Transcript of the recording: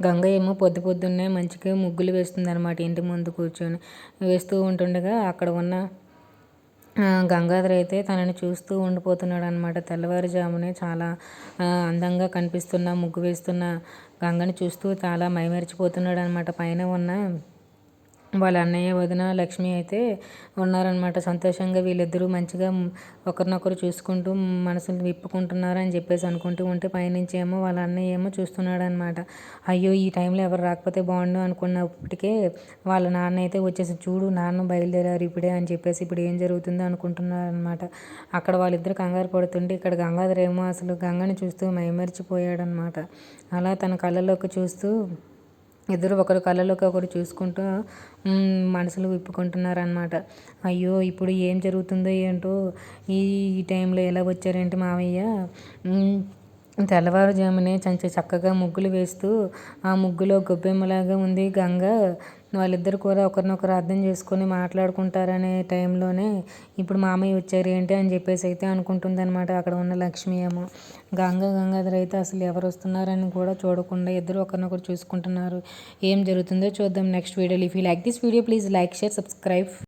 గంగ ఏమో పొద్దు పొద్దున్నే మంచిగా ముగ్గులు వేస్తుంది అనమాట ఇంటి ముందు కూర్చొని. వేస్తూ ఉంటుండగా అక్కడ ఉన్న గంగాధర్ అయితే తనని చూస్తూ ఉండిపోతున్నాడు అనమాట తెల్లవారుజామునే చాలా అందంగా కనిపిస్తున్న ముగ్గు వేస్తున్న గంగని చూస్తూ చాలా మైమరిచిపోతున్నాడు అనమాట పైన ఉన్న వాళ్ళ అన్నయ్య వదిన లక్ష్మి అయితే ఉన్నారనమాట సంతోషంగా వీళ్ళిద్దరూ మంచిగా ఒకరినొకరు చూసుకుంటూ మనసులు విప్పుకుంటున్నారు అని చెప్పేసి అనుకుంటూ ఉంటే పైనుంచి ఏమో వాళ్ళ అన్నయ్య ఏమో చూస్తున్నాడు అనమాట అయ్యో ఈ టైంలో ఎవరు రాకపోతే బాగుండు అనుకున్నప్పటికే వాళ్ళ నాన్న అయితే వచ్చేసి చూడు నాన్న బయలుదేరారు ఇప్పుడే అని చెప్పేసి ఇప్పుడు ఏం జరుగుతుందో అనుకుంటున్నారు అనమాట అక్కడ వాళ్ళిద్దరు కంగారు పడుతుంటే ఇక్కడ గంగాధర్ ఏమో అసలు గంగని చూస్తూ మైమరిచిపోయాడనమాట అలా తన కళ్ళలోకి చూస్తూ ఇద్దరు ఒకరు కళ్ళలోకి ఒకరు చూసుకుంటూ మనసులు విప్పుకుంటున్నారనమాట అయ్యో ఇప్పుడు ఏం జరుగుతుందో ఏంటో ఈ టైంలో ఎలా వచ్చారేంటి మావయ్య? తెల్లవారుజామునే చంచ చక్కగా ముగ్గులు వేస్తూ ఆ ముగ్గులో గొబ్బెమ్మలాగా ఉంది గంగ. వాళ్ళిద్దరు కూడా ఒకరినొకరు అర్థం చేసుకొని మాట్లాడుకుంటారనే టైంలోనే ఇప్పుడు మామయ్య వచ్చారు ఏంటి అని చెప్పేసి అయితే అనుకుంటుందన్నమాట అక్కడ ఉన్న లక్ష్మి ఏమో గంగ గంగాధర్ అయితే అసలు ఎవరు వస్తున్నారని కూడా చూడకుండా ఇద్దరు ఒకరినొకరు చూసుకుంటున్నారు. ఏం జరుగుతుందో చూద్దాం. నెక్స్ట్ వీడియోలో. If you like this video please like share subscribe